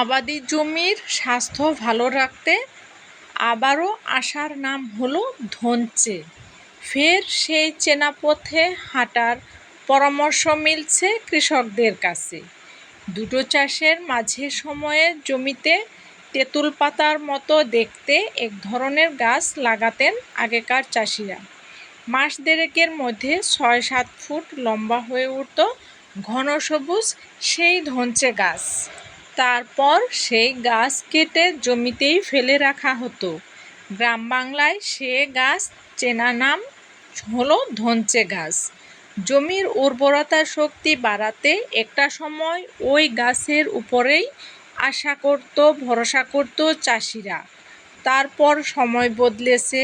আবাদি জমির স্বাস্থ্য ভালো রাখতে আবারও আশার নাম হলো ধনচে। ফের সেই চেনা পথে হাঁটার পরামর্শ মিলছে কৃষকদের কাছে। দুটো চাষের মাঝে সময়ে জমিতে তেঁতুল পাতার মতো দেখতে এক ধরনের গাছ লাগাতেন আগেকার চাষিরা। মাস দেড়েকের মধ্যে ছয় সাত ফুট লম্বা হয়ে উঠত ঘন সবুজ সেই ধনচে গাছ। তারপর সেই গাছ কেটে জমিতেই ফেলে রাখা হতো। গ্রাম বাংলায় সে গাছ চেনা নাম হলো ধনচে গাছ। জমির উর্বরতা শক্তি বাড়াতে একটা সময় ওই গাছের উপরেই আশা করত, ভরসা করত চাষিরা। তারপর সময় বদলেছে,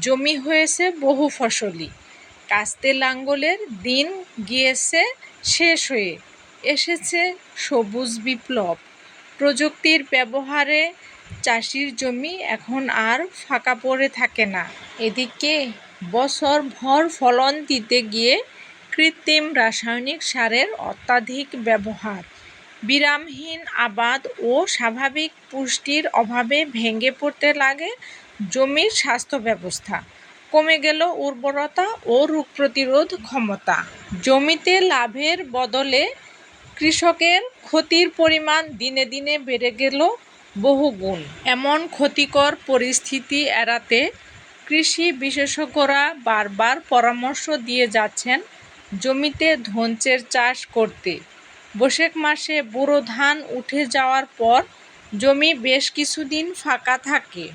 জমি হয়েছে বহু ফসলি। কাস্তে লাঙ্গলের দিন গিয়েছে শেষ হয়ে এসেছে সবুজ বিপ্লব। প্রযুক্তির ব্যবহারে চাষির জমি এখন আর ফাঁকা পড়ে থাকে না। এদিকে বছর ভর ফলন দিতে গিয়ে কৃত্রিম রাসায়নিক সারের অত্যাধিক ব্যবহার। বিরামহীন আবাদ ও স্বাভাবিক পুষ্টির অভাবে ভেঙে পড়তে লাগে জমির স্বাস্থ্য ব্যবস্থা। কমে গেল উর্বরতা ও রোগ প্রতিরোধ ক্ষমতা। জমিতে লাভের বদলে কৃষকের ক্ষতির পরিমাণ দিনে দিনে বেড়ে গেল বহুগুণ। এমন ক্ষতিকর পরিস্থিতি এড়াতে কৃষি বিশেষজ্ঞরা বারবার পরামর্শ দিয়ে যাচ্ছেন জমিতে ধনচের চাষ করতে। বৈশাখ মাসে বোরো ধান উঠে যাওয়ার পর জমি বেশ কিছুদিন ফাঁকা থাকে।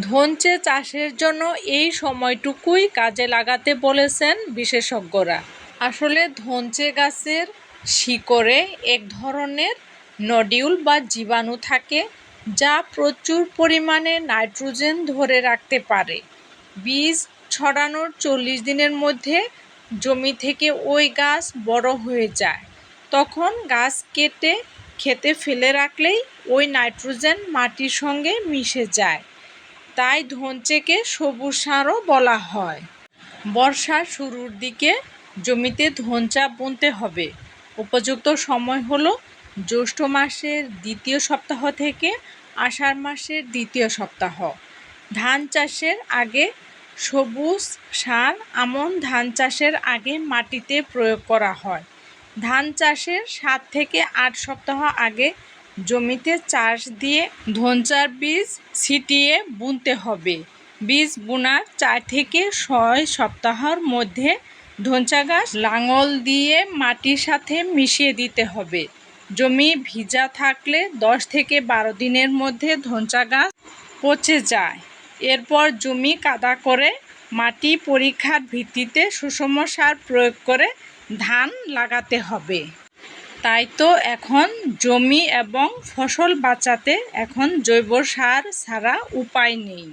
ধনচে চাষের জন্য এই সময়টুকুই কাজে লাগাতে বলেছেন বিশেষজ্ঞরা। আসলে ধনচে গাছের শিকড়ে এক ধরনের নডিউল বা জীবাণু থাকে, যা প্রচুর পরিমাণে নাইট্রোজেন ধরে রাখতে পারে। বীজ ছড়ানোর চল্লিশ দিনের মধ্যে জমি থেকে ওই গাছ বড় হয়ে যায়। তখন গাছ কেটে খেতে ফেলে রাখলেই ওই নাইট্রোজেন মাটির সঙ্গে মিশে যায়। তাই ধনচেকে সবুজ সারও বলা হয়। বর্ষার শুরুর দিকে জমিতে ধনচা বুনতে হবে। উপযুক্ত সময় হলো জ্যৈষ্ঠ মাসের দ্বিতীয় সপ্তাহ থেকে আষাঢ় মাসের দ্বিতীয় সপ্তাহ। ধান চাষের আগে সবুজ সার আমন ধান চাষের আগে মাটিতে প্রয়োগ করা হয়। ধান চাষের সাত থেকে আট সপ্তাহ আগে জমিতে চাষ দিয়ে ধনচার বীজ ছিটিয়ে বুনতে হবে। বীজ বোনার চার থেকে ছয় সপ্তাহের মধ্যে ধনচা গাছ লাঙল দিয়ে মাটির সাথে মিশিয়ে দিতে হবে। জমি ভিজা থাকলে দশ থেকে বারো দিনের মধ্যে ধনচা গাছ পচে যায়। এরপর জমি কাদা করে মাটি পরীক্ষার ভিত্তিতে সুষম সার প্রয়োগ করে ধান লাগাতে হবে। তাই তো এখন জমি এবং ফসল বাঁচাতে এখন জৈব সার ছাড়া উপায় নেই।